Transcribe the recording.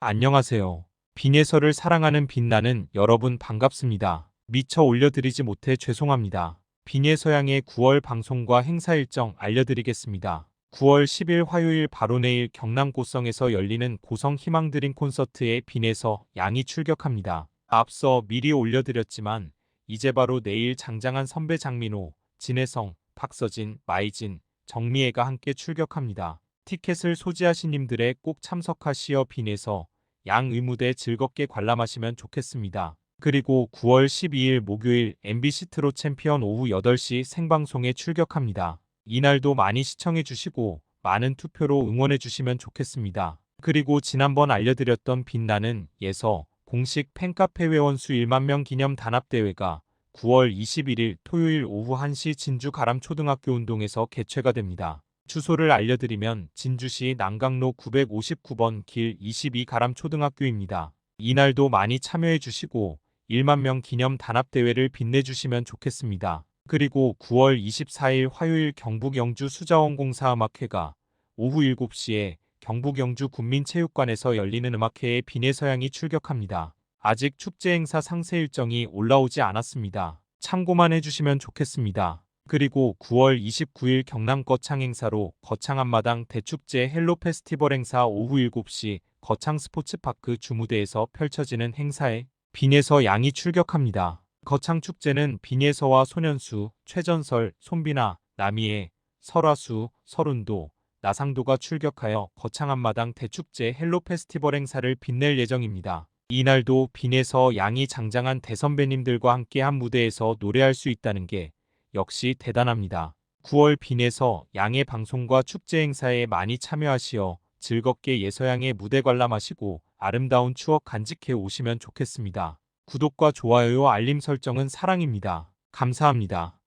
안녕하세요. 빈예서를 사랑하는 빛나는 여러분 반갑습니다. 미처 올려드리지 못해 죄송합니다. 빈예서양의 9월 방송과 행사 일정 알려드리겠습니다. 9월 10일 화요일 바로 내일 경남 고성에서 열리는 고성 희망드림 콘서트에 빈예서 양이 출격합니다. 앞서 미리 올려드렸지만 이제 바로 내일 장장한 선배 장민호, 진혜성, 박서진, 마이진, 정미애가 함께 출격합니다. 티켓을 소지하신 님들의 꼭 참석하시어 빈에서 양 의무대 즐겁게 관람하시면 좋겠습니다. 그리고 9월 12일 목요일 MBC 트롯 챔피언 오후 8시 생방송에 출격합니다. 이날도 많이 시청해 주시고 많은 투표로 응원해 주시면 좋겠습니다. 그리고 지난번 알려드렸던 빛나는 예서 공식 팬카페 회원 수 1만 명 기념 단합대회가 9월 21일 토요일 오후 1시 진주 가람초등학교 운동에서 개최가 됩니다. 주소를 알려드리면 진주시 남강로 959번 길 22 가람 초등학교입니다. 이날도 많이 참여해 주시고 1만 명 기념 단합대회를 빛내주시면 좋겠습니다. 그리고 9월 24일 화요일 경북 영주 수자원공사 음악회가 오후 7시에 경북 영주 군민체육관에서 열리는 음악회에 비내 서양이 출격합니다. 아직 축제 행사 상세 일정이 올라오지 않았습니다. 참고만 해주시면 좋겠습니다. 그리고 9월 29일 경남 거창 행사로 거창 앞마당 대축제 헬로 페스티벌 행사 오후 7시 거창 스포츠파크 주무대에서 펼쳐지는 행사에 빈예서 양이 출격합니다. 거창 축제는 빈예서와 소년수, 최전설, 손비나, 남이애, 설화수, 설운도, 나상도가 출격하여 거창 앞마당 대축제 헬로 페스티벌 행사를 빛낼 예정입니다. 이날도 빈에서 양이 장장한 대선배님들과 함께 한 무대에서 노래할 수 있다는 게 역시 대단합니다. 9월 빈에서 양의 방송과 축제 행사에 많이 참여하시어 즐겁게 예서양의 무대 관람하시고 아름다운 추억 간직해 오시면 좋겠습니다. 구독과 좋아요 알림 설정은 사랑입니다. 감사합니다.